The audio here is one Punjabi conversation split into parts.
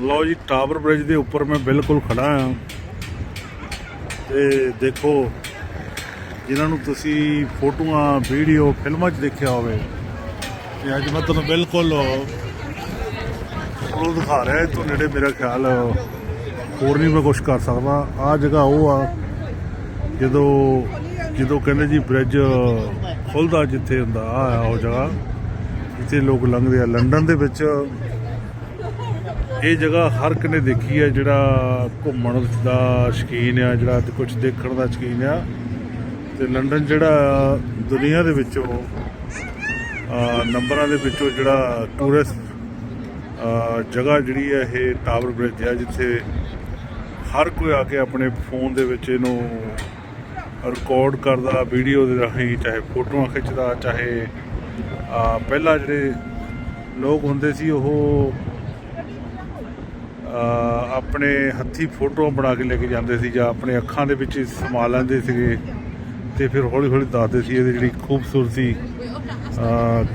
ਲਓ ਜੀ ਟਾਵਰ ਬ੍ਰਿਜ ਦੇ ਉੱਪਰ ਮੈਂ ਬਿਲਕੁਲ ਖੜਾ ਆ ਤੇ ਦੇਖੋ, ਜਿਨ੍ਹਾਂ ਨੂੰ ਤੁਸੀਂ ਫੋਟੋਆਂ, ਵੀਡੀਓ, ਫਿਲਮਾਂ 'ਚ ਦੇਖਿਆ ਹੋਵੇ, ਤੇ ਅੱਜ ਮੈਂ ਤੁਹਾਨੂੰ ਬਿਲਕੁਲ ਉਹ ਦਿਖਾ ਰਿਹਾ ਤੋਂ ਨੇੜੇ ਮੇਰਾ ਖਿਆਲ, ਹੋਰ ਨਹੀਂ ਮੈਂ ਕੁਝ ਕਰ ਸਕਦਾ। ਆ ਜਗ੍ਹਾ ਉਹ ਆ, ਜਦੋਂ ਜਦੋਂ ਕਹਿੰਦੇ ਜੀ ਬ੍ਰਿਜ ਖੁੱਲਦਾ ਜਿੱਥੇ ਹੁੰਦਾ ਆ ਆ ਉਹ ਜਗ੍ਹਾ, ਜਿੱਥੇ ਲੋਕ ਲੰਘਦੇ ਆ। ਲੰਡਨ ਦੇ ਵਿੱਚ ਇਹ ਜਗ੍ਹਾ ਹਰ ਇੱਕ ਨੇ ਦੇਖੀ ਹੈ, ਜਿਹੜਾ ਘੁੰਮਣ ਦਾ ਸ਼ੌਕੀਨ ਆ, ਜਿਹੜਾ ਕੁਝ ਦੇਖਣ ਦਾ ਸ਼ੌਕੀਨ ਆ। ਤੇ ਲੰਡਨ ਜਿਹੜਾ ਦੁਨੀਆ ਦੇ ਵਿੱਚੋਂ ਨੰਬਰਾਂ ਦੇ ਵਿੱਚੋਂ ਜਿਹੜਾ ਟੂਰਿਸਟ ਜਗ੍ਹਾ ਜਿਹੜੀ ਹੈ, ਇਹ ਟਾਵਰ ਬ੍ਰਿਜ ਹੈ ਜਿੱਥੇ ਹਰ ਕੋਈ ਆ ਕੇ ਆਪਣੇ ਫੋਨ ਦੇ ਵਿੱਚ ਇਹਨੂੰ ਰਿਕਾਰਡ ਕਰਦਾ ਵੀਡੀਓ ਦੇ ਰਾਹੀਂ ਚਾਹੇ ਫੋਟੋਆਂ ਖਿੱਚਦਾ, ਚਾਹੇ ਪਹਿਲਾਂ ਜਿਹੜੇ ਲੋਕ ਹੁੰਦੇ ਸੀ, ਉਹ ਆਪਣੇ ਹੱਥੀ ਫੋਟੋਆਂ ਬਣਾ ਕੇ ਲੈ ਕੇ ਜਾਂਦੇ ਸੀ ਜਾਂ ਆਪਣੇ ਅੱਖਾਂ ਦੇ ਵਿੱਚ ਸਮਾ ਲੈਂਦੇ ਸੀਗੇ ਤੇ ਫਿਰ ਹੌਲੀ ਹੌਲੀ ਦੱਸਦੇ ਸੀ ਇਹਦੀ ਜਿਹੜੀ ਖੂਬਸੂਰਤੀ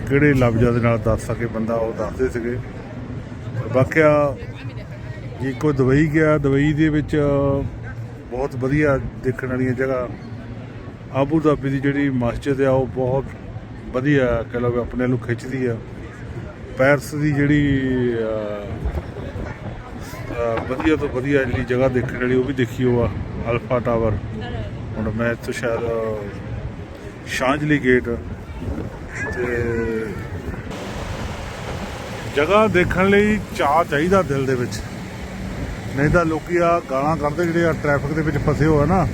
ਕਿਹੜੇ ਲਫ਼ਜ਼ਾਂ ਦੇ ਨਾਲ ਦੱਸ ਸਕੇ ਬੰਦਾ, ਉਹ ਦੱਸਦੇ ਸੀਗੇ। ਬਾਕਿਆ ਜੇ ਕੋਈ ਦੁਬਈ ਗਿਆ, ਦੁਬਈ ਦੇ ਵਿੱਚ ਬਹੁਤ ਵਧੀਆ ਦੇਖਣ ਵਾਲੀਆਂ ਜਗ੍ਹਾ। ਆਬੂ ਧਾਬੀ ਦੀ ਜਿਹੜੀ ਮਸਜਿਦ ਆ, ਉਹ ਬਹੁਤ ਵਧੀਆ ਕਹ ਲਓ ਵੀ ਆਪਣੇ ਨੂੰ ਖਿੱਚਦੀ ਆ। ਪੈਰਸ ਦੀ ਜਿਹੜੀ ਵਧੀਆ ਤੋਂ ਵਧੀਆ ਜਿਹੜੀ ਜਗ੍ਹਾ ਦੇਖਣ ਵਾਲੀ ਉਹ ਵੀ ਦੇਖੀ ਉਹ ਆ ਅਲਫਾ ਟਾਵਰ ਹੁਣ ਮੈਂ ਇੱਥੋਂ ਸ਼ਾਇਦ ਅਹ, ਸ਼ਾਂਜਲੀ ਗੇਟ ਤੇ ਜਗ੍ਹਾ ਦੇਖਣ ਲਈ ਚਾਹ ਚਾਹੀਦਾ ਦਿਲ ਦੇ ਵਿੱਚ। ਨਹੀਂ ਤਾਂ ਲੋਕੀ ਆ ਗਾਲਾਂ ਕੱਢਦੇ ਜਿਹੜੇ ਆ ਟ੍ਰੈਫਿਕ ਦੇ ਵਿੱਚ ਫਸੇ ਹੋਏ ਨਾ।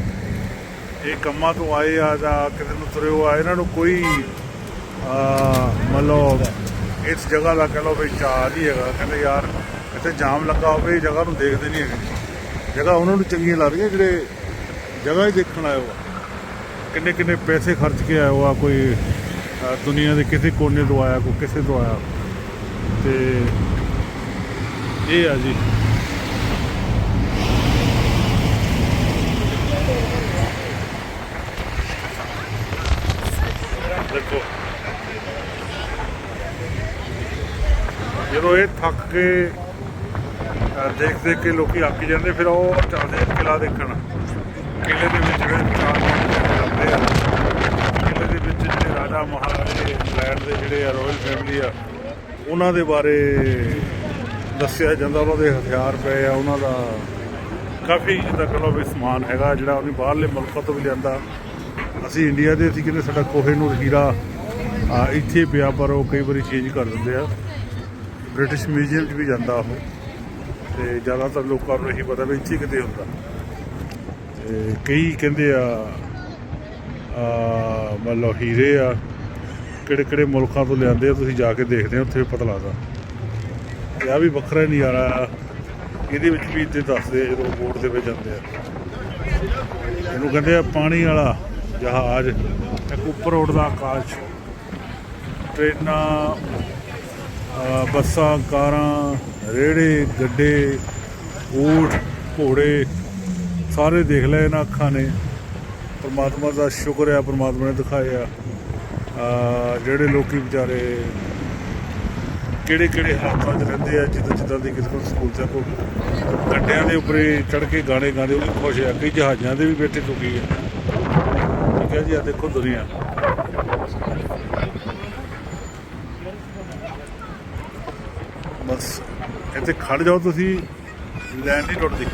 ਇਹ ਕੰਮਾਂ ਤੋਂ ਆਏ ਆ ਜਾਂ ਕਿਤੇ ਨੂੰ ਤੁਰੇ ਹੋ ਆ ਇਹਨਾਂ ਨੂੰ ਕੋਈ ਆ ਮੰਨ ਲਓ ਇਸ ਜਗ੍ਹਾ ਦਾ ਕਹ ਲਓ ਵੀ ਚਾਹ ਨਹੀਂ ਹੈਗਾ। ਕਹਿੰਦੇ ਯਾਰ ਇੱਥੇ ਜਾਮ ਲੱਗਾ ਹੋਵੇ ਇਹ ਜਗ੍ਹਾ ਨੂੰ ਦੇਖਦੇ ਨਹੀਂ ਹੈਗੇ। ਜਗ੍ਹਾ ਉਹਨਾਂ ਨੂੰ ਚੰਗੀਆਂ ਲੱਗਦੀਆਂ ਜਿਹੜੇ ਜਗ੍ਹਾ ਹੀ ਦੇਖਣ ਆਏ ਹੋ ਕਿੰਨੇ ਕਿੰਨੇ ਪੈਸੇ ਖਰਚ ਕੇ ਆਇਆ ਹੋਆ ਕੋਈ ਅ, ਦੁਨੀਆ ਦੇ ਕਿਸੇ ਕੋਨੇ ਤੋਂ ਆਇਆ ਕੋਈ ਕਿਸੇ ਤੋਂ ਆਇਆ। ਤੇ ਇਹ ਆ ਜੀ। ਦੇਖੋ। ਜਦੋਂ ਇਹ ਥੱਕ ਕੇ ਦੇਖ ਦੇਖ ਕੇ ਲੋਕੀ ਅੱਕ ਜਾਂਦੇ, ਫਿਰ ਉਹ ਚੱਲਦੇ ਆ ਕਿਲਾ ਦੇਖਣ। ਕਿਲੇ ਦੇ ਵਿੱਚ ਜਿਹੜੇ ਚਾਰ ਜਾਂਦੇ ਆ। ਕਿਲੇ ਦੇ ਵਿੱਚ ਜਿਹੜੇ ਰਾਜਾ ਮਹਾਰਾਜੇ ਇੰਗਲੈਂਡ ਦੇ ਜਿਹੜੇ ਆ ਰਾਇਲ ਫੈਮਿਲੀ ਆ, ਉਹਨਾਂ ਦੇ ਬਾਰੇ ਦੱਸਿਆ ਜਾਂਦਾ, ਉਹਨਾਂ ਦੇ ਹਥਿਆਰ ਪਏ ਆ, ਉਹਨਾਂ ਦਾ ਕਾਫੀ ਜਿੱਦਾਂ ਕਹ ਲਓ ਵੀ ਸਮਾਨ ਹੈਗਾ, ਜਿਹੜਾ ਉਹਨੇ ਬਾਹਰਲੇ ਮੁਲਕਾਂ ਤੋਂ ਵੀ ਲਿਆਂਦਾ। ਅਸੀਂ ਇੰਡੀਆ ਦੇ ਅਸੀਂ ਕਹਿੰਦੇ ਸਾਡਾ ਕੋਹੇ ਨੂੰ ਹੀਰਾ ਇੱਥੇ ਪਿਆ, ਪਰ ਉਹ ਕਈ ਵਾਰੀ ਚੇਂਜ ਕਰ ਦਿੰਦੇ ਆ। ਬ੍ਰਿਟਿਸ਼ ਮਿਊਜ਼ੀਅਮ 'ਚ ਵੀ ਜਾਂਦਾ ਉਹ। ਤੇ ਜ਼ਿਆਦਾਤਰ ਲੋਕਾਂ ਨੂੰ ਇਹੀ ਪਤਾ ਵੀ ਇੱਥੇ ਕਿਤੇ ਹੁੰਦਾ। ਤੇ ਕਈ ਕਹਿੰਦੇ ਆ ਆ ਮਤਲਬ ਹੀਰੇ ਆ, ਕਿਹੜੇ ਕਿਹੜੇ ਮੁਲਕਾਂ ਤੋਂ ਲਿਆਂਦੇ ਆ, ਤੁਸੀਂ ਜਾ ਕੇ ਦੇਖਦੇ ਹੋ ਉੱਥੇ ਪਤਾ ਲੱਗਦਾ ਤੇ ਆ ਵੀ ਵੱਖਰਾ ਨਜ਼ਾਰਾ ਆ। ਇਹਦੇ ਵਿੱਚ ਵੀ ਇੱਥੇ ਦੱਸਦੇ ਆ, ਜਦੋਂ ਬੋਟ ਦੇ ਵਿੱਚ ਜਾਂਦੇ ਆ। ਇਹਨੂੰ ਕਹਿੰਦੇ ਆ ਪਾਣੀ ਵਾਲਾ ਜਹਾਜ਼, ਇੱਕ ਉੱਪਰ ਉੱਡਦਾ ਆਕਾਸ਼। ਟ੍ਰੇਨਾਂ ਬੱਸਾਂ, ਕਾਰਾਂ ਰੇੜੇ ਗੱਡੇ ਊਠ ਘੋੜੇ, ਸਾਰੇ ਦੇਖ ਲਏ ਇਹਨਾਂ ਅੱਖਾਂ ਨੇ। ਪਰਮਾਤਮਾ ਦਾ ਸ਼ੁਕਰ ਹੈ, ਪਰਮਾਤਮਾ ਨੇ ਦਿਖਾਇਆ। ਜਿਹੜੇ ਲੋਕੀ ਵਿਚਾਰੇ ਕਿਹੜੇ ਕਿਹੜੇ ਹਾਲਾਤਾਂ 'ਚ ਰਹਿੰਦੇ ਆ, ਜਿੱਦਾਂ ਜਿੱਦਾਂ ਦੀ ਕਿਸੇ ਕੋਲ ਸਕੂਲ ਚ ਕੋ ਗੱਡਿਆਂ ਦੇ ਉੱਪਰੇ ਚੜ ਕੇ ਗਾਣੇ ਗਾਉਂਦੇ, ਉਹ ਵੀ ਖੁਸ਼ ਆ। ਕਈ ਜਹਾਜ਼ਾਂ ਦੇ ਵੀ ਬੈਠੇ ਚੁੱਕੀ ਆ। ਠੀਕ ਹੈ ਜੀ ਆ ਦੇਖੋ ਦੁਨੀਆ। ਬਸ ਇੱਥੇ ਖੜ ਜਾਓ ਤੁਸੀਂ ਲੈਣ ਨਹੀਂ ਟੁੱਟਦੀ।